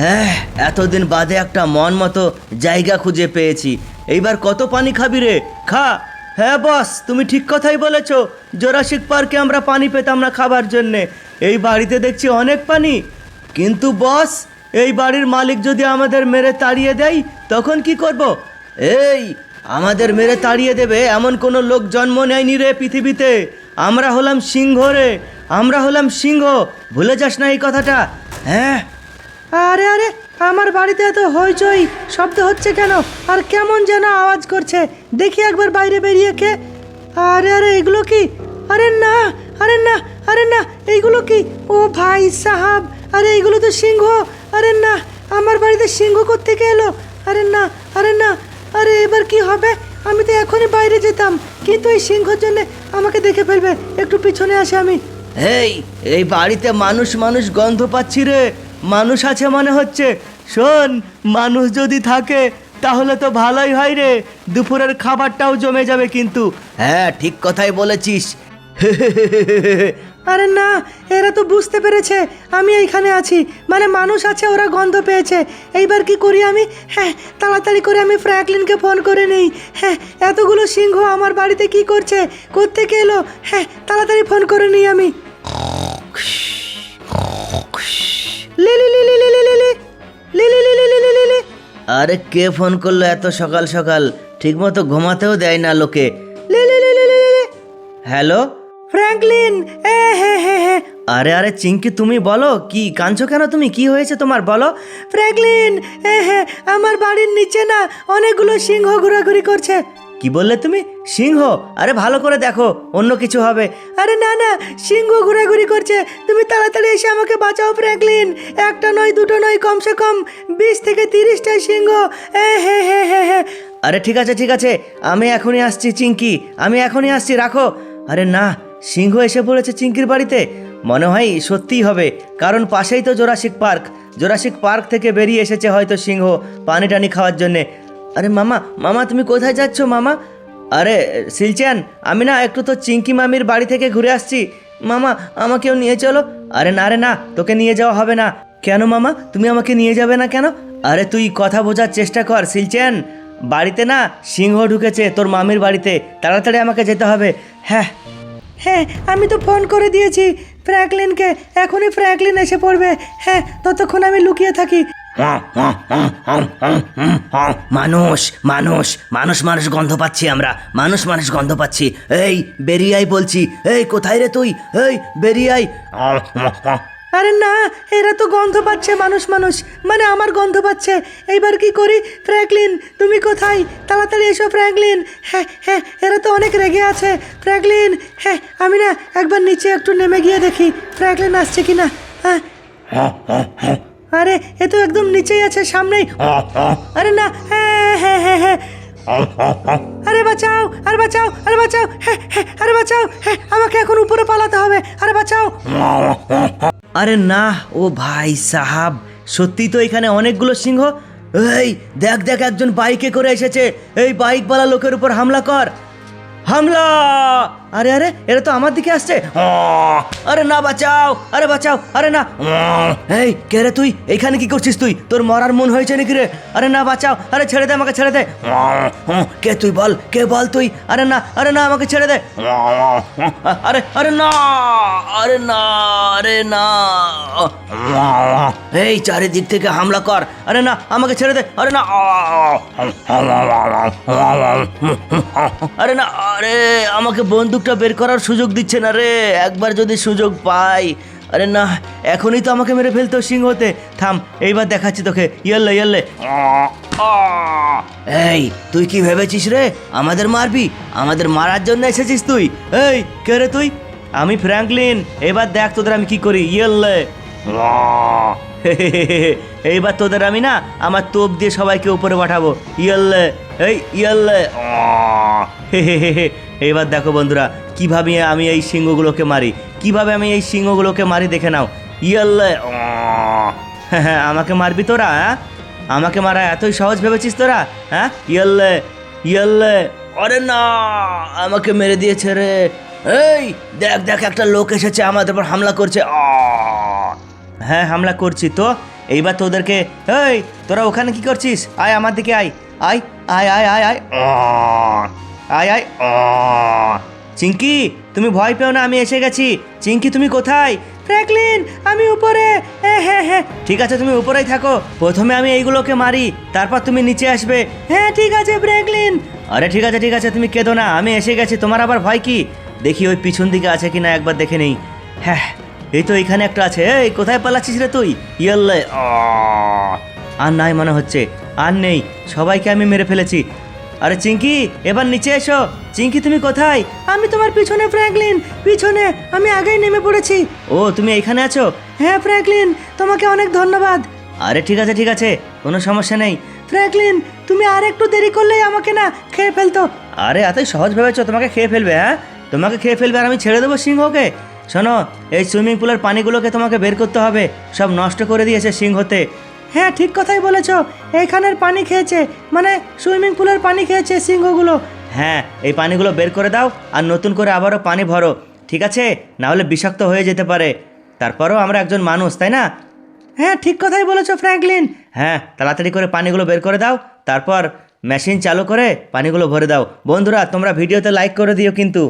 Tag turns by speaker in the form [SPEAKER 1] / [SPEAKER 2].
[SPEAKER 1] হ্যাঁ এতদিন বাদে একটা মন মতো জায়গা খুঁজে পেয়েছি। এইবার কত পানি খাবি রে? খা। হ্যাঁ বস, তুমি ঠিক কথাই বলেছ। জোরাসিক পার্কে আমরা পানি পেতাম না খাবার জন্যে। এই বাড়িতে দেখছি অনেক পানি। কিন্তু, বস, এই বাড়ির মালিক যদি আমাদের মেরে তাড়িয়ে দেয়, তখন কি করব? এই, আমাদের মেরে তাড়িয়ে দেবে এমন কোনো লোক জন্ম নেয়নি রে পৃথিবীতে। আমরা হলাম সিংহ রে। আমরা হলাম সিংহ। ভুলে যাস না এই কথাটা। হ্যাঁ
[SPEAKER 2] আরে আরে, আমার বাড়িতে এত হইচই। শব্দ হচ্ছে কেন? আর কেমন যেন আওয়াজ করছে। দেখি একবার বাইরে বেরিয়ে কে। আরে আরে, এগুলো কি? আরে না আরে না আরে না, এইগুলো কি? ও ভাই সাহাব, আরে, এইগুলো তো সিংহ। আরে না, আমার বাড়িতে সিংহ থেকে এলো? আরে না আরে না, আরে, এবার কি হবে? আমি তো এখনই বাইরে যেতাম। কিন্তু এই সিংহর জন্য আমাকে দেখে ফেলবে। একটু পিছনে আসে আমি।
[SPEAKER 1] এই এই বাড়িতে মানুষ মানুষ গন্ধ পাচ্ছি রে। মানুষ আছে মনে হচ্ছে। শোন মানুষ যদি থাকে তাহলে তো ভালোই হয় রে। দুপুরের খাবারটাও জমে যাবে কিন্তু। হ্যাঁ ঠিক কথাই বলেছিস।
[SPEAKER 2] আরে না এরা তো বুঝতে পেরেছে আমি এইখানে আছি। মানে মানুষ আছে ওরা গন্ধ পেয়েছে। এইবার কি করি আমি? হ্যাঁ তাড়াতাড়ি করে আমি ফ্র্যাঙ্কলিনকে ফোন করে নেই। হ্যাঁ এতগুলো সিংহ আমার বাড়িতে কি করছে? কোত্থেকে এলো? হ্যাঁ তাড়াতাড়ি ফোন করে নিই আমি।
[SPEAKER 1] আরে কে ফোন করল এত সকাল সকাল ঠিকমতো ঘুমাতেও দেয় না লোকে হ্যালো
[SPEAKER 2] ফ্র্যাঙ্কলিন এ হ্যাঁ হ্যাঁ হ্যাঁ
[SPEAKER 1] আরে আরে চিঙ্কি তুমি বলো কি কাঁদছো কেন তুমি কি হয়েছে তোমার বলো
[SPEAKER 2] ফ্র্যাঙ্কলিন এ হ্যাঁ আমার বাড়ির নিচে না অনেকগুলো সিংহ ঘোরাঘুরি করছে
[SPEAKER 1] কি বললে তুমি? সিংহ। আরে ভালো করে দেখো, অন্য কিছু হবে।
[SPEAKER 2] আরে না না, সিংহ ঘোরাঘুরি করছে। তুমি তাড়াতাড়ি এসে আমাকে বাঁচাও, ফ্র্যাঙ্কলিন। একটা নয়, দুটো নয়, কমসে কম বিশ থেকে তিরিশটা সিংহ। এ, হে হে হে হে।
[SPEAKER 1] আরে ঠিক আছে ঠিক আছে। আমি এখনই আসছি চিঙ্কি আমি এখনই আসছি, রাখো। আরে না, সিংহ এসে পড়েছে চিঙ্কির বাড়িতে। মনে হয় সত্যিই হবে, কারণ পাশেই তো জোরাসিক পার্ক। জোরাসিক পার্ক থেকে বেরিয়ে এসেছে হয়তো সিংহ পানি টানি খাওয়ার জন্যে। আরে মামা মামা, তুমি কোথায় যাচ্ছ মামা? আরে, সিলচান, আমি না একটু তো চিঙ্কি মামির বাড়ি থেকে ঘুরে আসছি। মামা, আমাকেও নিয়ে চলো। আরে না রে না, তোকে নিয়ে যাওয়া হবে না। কেন মামা, তুমি আমাকে নিয়ে যাবে না কেন? আরে তুই কথা বোঝার চেষ্টা কর, সিলচেন। বাড়িতে না সিংহ ঢুকেছে তোর মামির বাড়িতে। তাড়াতাড়ি আমাকে যেতে হবে। হ্যাঁ।
[SPEAKER 2] হ্যাঁ আমি তো ফোন করে দিয়েছি। ফ্র্যাঙ্কলিনকে, এখনই ফ্র্যাঙ্কলিন এসে পড়বে। হ্যাঁ ততক্ষণ আমি লুকিয়ে থাকি।
[SPEAKER 1] মানুষ মানুষ মানুষ মানুষ গন্ধ পাচ্ছি আমরা, মানুষ মানুষ গন্ধ পাচ্ছি। এই বেরিয়ে বলছি, এই, কোথায় রে তুই? এই বেরিয়ে আয়
[SPEAKER 2] আরে না, এরা তো গন্ধ পাচ্ছে, মানুষ মানুষ মানে আমার গন্ধ পাচ্ছে। এইবার কি করি? ফ্র্যাঙ্কলিন, তুমি কোথায়? তাড়াতাড়ি এসো, ফ্র্যাঙ্কলিন। হ্যাঁ হ্যাঁ এরা তো অনেক রেগে আছে। ফ্র্যাঙ্কলিন হ্যাঁ আমি না একবার নিচে একটু নেমে গিয়ে দেখি, ফ্র্যাঙ্কলিন আসছে কি না হ্যাঁ। আরে, এ তো একদম নিচেই আছে, সামনেই। আরে না হ্যাঁ হ্যাঁ হ্যাঁ হ্যাঁ। আরে বাঁচাও আরে বাঁচাও আরে বাঁচাও হ্যাঁ হ্যাঁ আরে বাঁচাও হ্যাঁ আমাকে এখন উপরে পালাতে হবে, আরে বাঁচাও।
[SPEAKER 1] আরে না, ও ভাই সাহাব সত্যি তো এখানে অনেকগুলো সিংহ। এই, দেখ দেখ, একজন বাইকে করে এসেছে। এই বাইকওয়ালা লোকের উপর হামলা কর। হামলা! আরে আরে এরা তো আমার দিকে আসছে আরে না বাঁচাও আরে বাঁচাও আরে না এই কে রে তুই এইখানে কি করছিস তুই তোর মরার মন হয়েছে নাকি রে আরে না বাঁচাও আরে ছেড়ে দে আমাকে ছেড়ে দে কে তুই বল কে বল তুই আরে না আরে না আমাকে ছেড়ে দে আরে আরে না আরে না আরে না এই চারিদিক থেকে হামলা কর আরে না আমাকে ছেড়ে দে আরে না আরে না আরে আমাকে বন্দুকটা বের করার সুযোগ দিচ্ছে না রে। একবার যদি সুযোগ পাই। আরে না, এখনই তো আমাকে মেরে ফেলতো সিংহতে থাম, এইবার দেখাচ্ছি তোকে। ইয়াল্লে ইয়াল্লে। এই, তুই কি ভেবেছিস রে? আমাদের মারবি? আমাদের মারার জন্য এসেছিস তুই? এই, কে রে তুই? আমি ফ্র্যাঙ্কলিন। এবার দেখ তোদের আমি কি করি। ইয়েল্লে। এইবার তোদের আমি না, আমার তোপ দিয়ে সবাইকে উপরে পাঠাবো। ইয়েল্লে। এই, ইয়েল্লে। এইবার দেখো বন্ধুরা কীভাবে আমি এই সিংহগুলোকে মারি কীভাবে আমি এই সিংহগুলোকে মারি দেখে নাও ইয়েল্লে হ্যাঁ হ্যাঁ আমাকে মারবি তোরা হ্যাঁ আমাকে মারা এতই সহজ ভেবেছিস তোরা হ্যাঁ ইয়েল্লে ইয়েল্লে আরে না আমাকে মেরে দিয়েছে রে এই দেখ দেখ একটা লোক এসেছে আমাদের উপর হামলা করছে! হ্যাঁ হামলা করছি তো এইবার তোদেরকে এই তোরা ওখানে কি করছিস আয় আমার দিকে আয় আয় আয় আয় আয় আয়! আয় আয়। আহ! চিঙ্কি তুমি ভয় পেও না, আমি এসে গেছি। চিঙ্কি তুমি কোথায়?
[SPEAKER 2] ফ্র্যাঙ্কলিন, আমি উপরে। হ্যাঁ হ্যাঁ
[SPEAKER 1] ঠিক আছে, তুমি উপরেই থাকো। প্রথমে আমি এইগুলোকে মারি, তারপর তুমি নিচে আসবে।
[SPEAKER 2] হ্যাঁ ঠিক আছে, ফ্র্যাঙ্কলিন।
[SPEAKER 1] আরে, ঠিক আছে ঠিক আছে, তুমি কেঁদো না, আমি এসে গেছি। তোমার আবার ভয় কি? দেখি ওই পিছন দিকে আছে কিনা, একবার দেখে নেই। হ্যাঁ এই তো এখানে একটা আছে। এই, কোথায় পালাচ্ছিস রে তুই? ইয়াল্লে! আর নাই মনে হচ্ছে। আর নেই। সবাইকে আমি মেরে ফেলেছি। আরে চিঙ্কি, এবার নিচে এসো। চিঙ্কি, তুমি কোথায়?
[SPEAKER 2] আমি তোমার পিছনে, ফ্র্যাঙ্কলিন। পিছনে, আমি আগেই নেমে পড়েছি।
[SPEAKER 1] ও, তুমি এইখানে আছো?
[SPEAKER 2] হ্যাঁ ফ্র্যাঙ্কলিন, তোমাকে অনেক ধন্যবাদ।
[SPEAKER 1] আরে ঠিক আছে ঠিক আছে, কোনো সমস্যা নেই।
[SPEAKER 2] ফ্র্যাঙ্কলিন, তুমি আর একটু দেরি করলেই আমাকে না খেয়ে ফেলতো।
[SPEAKER 1] আরে, এতই সহজ ভেবেছো তোমাকে খেয়ে ফেলবে হ্যাঁ? তোমাকে খেয়ে ফেলবে আর আমি ছেড়ে দেবো সিংহকে? শোনো, এই সুইমিং পুলের পানিগুলোকে তোমাকে বের করতে হবে। সব নষ্ট করে দিয়েছে সিংহতে।
[SPEAKER 2] হ্যাঁ ঠিক কথাই বলেছ। এইখানের পানি খেয়েছে মানে সুইমিং পুলের পানি খেয়েছে সিংহগুলো।
[SPEAKER 1] হ্যাঁ এই পানিগুলো বের করে দাও আর নতুন করে আবারও পানি ভরো ঠিক আছে? না হলে বিষাক্ত হয়ে যেতে পারে। তারপরেও আমরা একজন মানুষ তাই না?
[SPEAKER 2] হ্যাঁ ঠিক কথাই বলেছ ফ্র্যাঙ্কলিন।
[SPEAKER 1] হ্যাঁ তাড়াতাড়ি করে পানিগুলো বের করে দাও তারপর মেশিন চালু করে পানিগুলো ভরে দাও। বন্ধুরা তোমরা ভিডিওতে লাইক করে দিও কিন্তু।